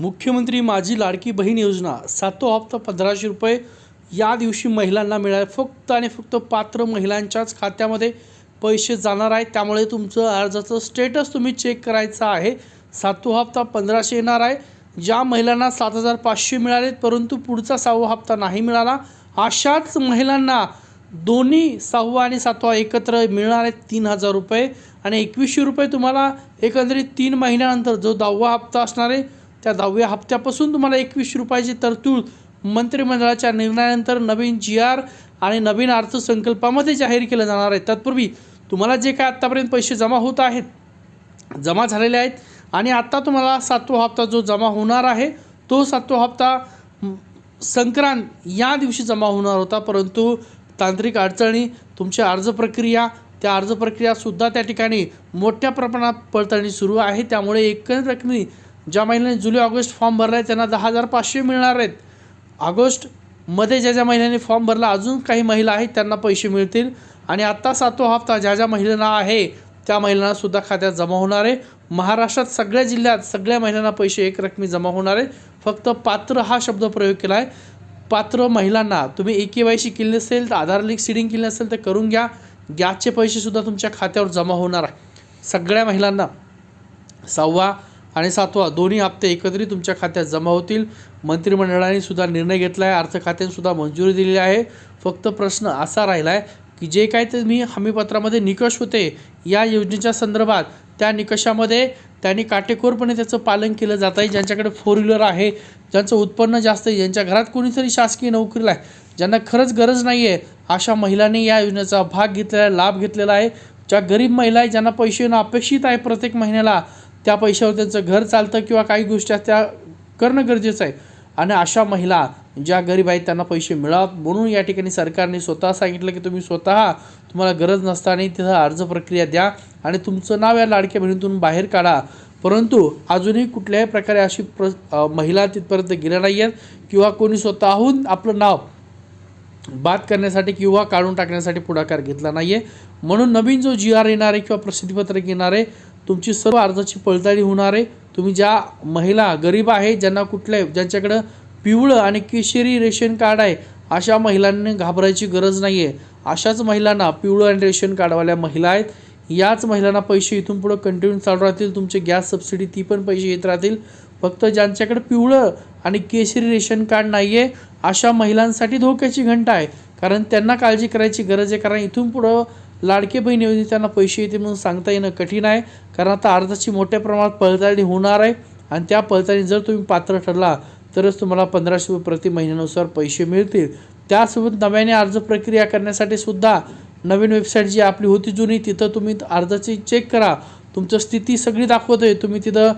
मुख्यमंत्री माझी लाडकी बहीण योजना सातो हप्ता पंधराशे रुपये. या दिवशी महिलांना मिळाले फक्त आणि फक्त पात्र महिलांच्याच खात्यामध्ये पैसे जाणार आहेत त्यामुळे तुमचं अर्जाचं स्टेटस तुम्ही चेक करायचं आहे. सातो हप्ता पंधराशे येणार आहे. ज्या महिलांना सात हजार पाचशे मिळालेत परंतु पुढचा सहावा हप्ता नाही मिळाला अशाच महिलांना दोन्ही सहावा आणि सातवा एकत्र मिळणार आहेत तीन हजार रुपये. आणि एकवीसशे रुपये तुम्हाला एकंदरीत तीन महिन्यानंतर जो दहावा हप्ता असणार आहे त्या दहाव्या हप्त्यापासून तुम्हाला एकवीसशे रुपयाची तरतूद मंत्रिमंडळाच्या निर्णयानंतर नवीन जी आर आणि नवीन अर्थसंकल्पामध्ये जाहीर केलं जाणार आहे. तत्पूर्वी तुम्हाला जे काय आत्तापर्यंत पैसे जमा होत आहेत जमा झालेले आहेत आणि आत्ता तुम्हाला सातवा हप्ता जो जमा होणार आहे तो सातवा हप्ता संक्रांत या दिवशी जमा होणार होता. परंतु तांत्रिक अडचणी तुमची अर्ज प्रक्रिया त्या अर्ज प्रक्रियासुद्धा त्या ठिकाणी मोठ्या प्रमाणात पडताळणी सुरू आहे. त्यामुळे एकच रकमी ज्या महिन्याने जुलै ऑगस्ट फॉर्म भरला आहे त्यांना दहा हजार पाचशे मिळणार आहेत. ऑगस्टमध्ये ज्या ज्या महिन्याने फॉर्म भरला अजून काही महिला आहेत त्यांना पैसे मिळतील. आणि आत्ता सातवा हप्ता ज्या ज्या महिलांना आहे त्या महिलांना सुद्धा खात्यात जमा होणार आहे. महाराष्ट्रात सगळ्या जिल्ह्यात सगळ्या महिलांना पैसे एक रकमी जमा होणार आहे. फक्त पात्र हा शब्द प्रयोग केला आहे पात्र महिलांना तुम्ही ए के वाय सी केली नसेल तर आधार लिंक सीडिंग केली नसेल तर करून घ्या. गॅसचे पैसेसुद्धा तुमच्या खात्यावर जमा होणार आहे. सगळ्या महिलांना. सहावा आणि सातवा दोन्ही हप्ते एकत्रित तुमच्या खात्यात जमा होतील. मंत्रिमंडळाने सुद्धा निर्णय घेतला आहे अर्थ खात्यानेसुद्धा मंजुरी दिलेली आहे. फक्त प्रश्न असा राहिला आहे की जे काय ते मी हमीपत्रामध्ये निकष होते या योजनेच्या संदर्भात त्या निकषामध्ये त्यांनी काटेकोरपणे त्याचं पालन केलं जात आहे. ज्यांच्याकडे फोर व्हीलर आहे ज्यांचं उत्पन्न जास्त आहे ज्यांच्या घरात कोणीतरी शासकीय नोकरीला आहे ज्यांना खरंच गरज नाही आहे अशा महिलांनी या योजनेचा भाग घेतलेला आहे लाभ घेतलेला आहे. ज्या गरीब महिला आहे ज्यांना पैसे येणं अपेक्षित आहे प्रत्येक महिन्याला त्या पैशावर त्यांचं घर चालतं किंवा काही गोष्टी त्या करणं गरजेचं आहे. आणि अशा महिला ज्या गरीब आहेत त्यांना पैसे मिळावं म्हणून या ठिकाणी सरकारने स्वतः सांगितलं की तुम्ही स्वतः तुम्हाला गरज नसताना तिथं अर्ज प्रक्रिया द्या आणि तुमचं नाव या लाडक्या बहिणीतून बाहेर काढा. परंतु अजूनही कुठल्याही प्रकारे अशी प्र महिला तिथपर्यंत गेल्या नाही आहेत किंवा कोणी स्वतःहून आपलं नाव बाद करण्यासाठी किंवा काढून टाकण्यासाठी पुढाकार घेतला नाही आहे म्हणून नवीन जो जी आर येणार आहे किंवा प्रसिद्धीपत्रक येणार आहे तुमची सर्व अर्जाची पडताळणी होणार आहे. तुम्ही ज्या महिला गरीब आहे ज्यांना कुठल्या ज्यांच्याकडं पिवळं आणि केशरी रेशन कार्ड आहे अशा महिलांनी घाबरायची गरज नाही आहे अशाच महिलांना पिवळं आणि रेशन कार्डवाल्या महिला आहेत. याच महिलांना पैसे इथून पुढं कंटिन्यू चालू राहतील. तुमचे गॅस सबसिडी ती पण पैसे येत राहतील. फक्त ज्यांच्याकडे पिवळं आणि केशरी रेशन कार्ड नाही आहे अशा महिलांसाठी धोक्याची घंटा आहे. कारण त्यांना काळजी करायची गरज आहे. कारण इथून पुढं लाडके बहीण योजने त्यांना पैसे येते म्हणून सांगता येणं कठीण आहे. कारण आता अर्जाची मोठ्या प्रमाणात पडताळणी होणार आहे. आणि त्या पडताळणी जर तुम्ही पात्र ठरला तरच तुम्हाला पंधराशे रुपये प्रति महिन्यानुसार पैसे मिळतील. त्यासोबत नव्याने अर्ज प्रक्रिया करण्यासाठी सुद्धा नवीन वेबसाईट जी आपली होती जुनी तिथं तुम्ही अर्जाची चेक करा. तुमचं स्थिती सगळी दाखवत आहे तुम्ही तिथं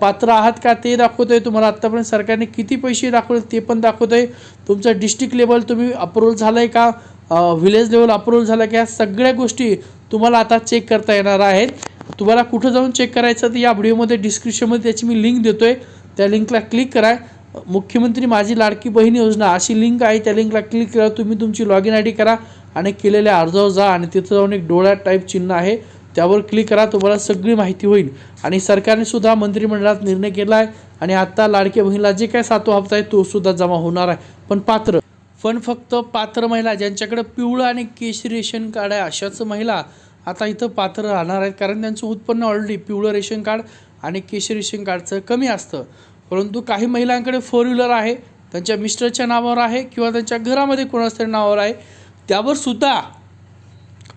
पात्र आहात का ते दाखवत आहे तुम्हाला आत्तापर्यंत सरकारने किती पैसे दाखवले ते पण दाखवत आहे तुमचं डिस्ट्रिक्ट लेवल तुम्ही अप्रूव्हल झालं आहे का? व्हिलेज लेवल अप्रूव्हल झालं की या सगळ्या गोष्टी तुम्हाला आता चेक करता येणार आहेत. तुम्हाला कुठं जाऊन चेक करायचं तर या व्हिडिओमध्ये डिस्क्रिप्शनमध्ये त्याची मी लिंक देतो आहे त्या लिंकला क्लिक करा. मुख्यमंत्री माझी लाडकी बहीण योजना अशी लिंक आहे. त्या लिंकला क्लिक करा तुम्ही तुमची लॉग इन आय डी करा आणि केलेल्या अर्जावर जा आणि तिथं जाऊन एक डोळ्या टाईप चिन्ह आहे. त्यावर क्लिक करा. तुम्हाला सगळी माहिती होईल. आणि सरकारने सुद्धा मंत्रिमंडळात निर्णय केला आहे आणि आत्ता लाडक्या बहिणीला जे काय सातवा हप्ता आहे तो सुद्धा जमा होणार आहे. पण पात्र पण फक्त पात्र महिला ज्यांच्याकडे पिवळं आणि केशरी रेशन कार्ड आहे अशाच महिला आता इथं पात्र राहणार आहेत. कारण त्यांचं उत्पन्न ऑलरेडी पिवळं रेशन कार्ड आणि केशरी रेशन कार्डचं कमी असतं. परंतु काही महिलांकडे फोर व्हीलर आहे त्यांच्या मिस्टरच्या नावावर आहे किंवा त्यांच्या घरामध्ये कोणाच्या तरी नावावर आहे. त्यावर सुद्धा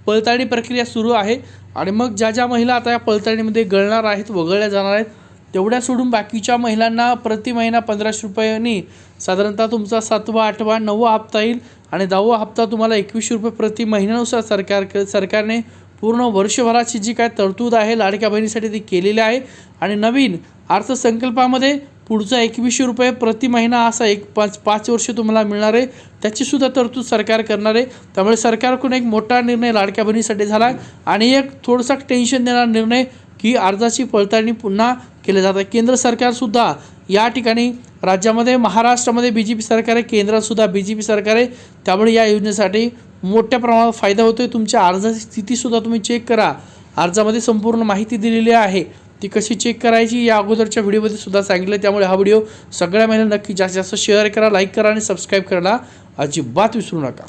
पळताळणी प्रक्रिया सुरू आहे. आणि मग ज्या ज्या महिला आता या पळताळणीमध्ये गळणार आहेत वगळल्या जाणार आहेत तेवढ्या सोडून बाकीच्या महिलांना प्रति महिना पंधराशे रुपयांनी साधारणतः तुमचा सातवा आठवा नववा हप्ता येईल आणि दहावा हप्ता तुम्हाला एकवीसशे रुपये प्रति महिन्यानुसार सरकार सरकारने पूर्ण वर्षभराची जी काय तरतूद आहे लाडक्या बहिणीसाठी ती केलेली आहे. आणि नवीन अर्थसंकल्पामध्ये पुढचा एकवीसशे रुपये प्रति महिना असा एक पाच पाच वर्ष तुम्हाला मिळणार आहे. त्याचीसुद्धा तरतूद सरकार करणार आहे. त्यामुळे सरकारकडून एक मोठा निर्णय लाडक्या बहिणीसाठी झाला आणि एक थोडासा टेन्शन देणारा निर्णय की अर्जाची पडताळणी पुन्हा केली जात. आहे केंद्र सरकारसुद्धा या ठिकाणी राज्यामध्ये महाराष्ट्रामध्ये बी जे पी सरकार आहे केंद्रातसुद्धा बी जे पी सरकार आहे त्यामुळे या योजनेसाठी मोठ्या प्रमाणात फायदा होतो आहे तुमच्या अर्जाची स्थितीसुद्धा तुम्ही चेक करा. अर्जामध्ये संपूर्ण माहिती दिलेली आहे. ती कशी चेक करायची या अगोदरच्या व्हिडिओमध्ये सुद्धा सांगितलं. त्यामुळे हा व्हिडिओ सगळ्या महिला नक्की जास्तीत जास्त शेअर करा लाईक करा आणि सबस्क्राईब करायला अजिबात विसरू नका.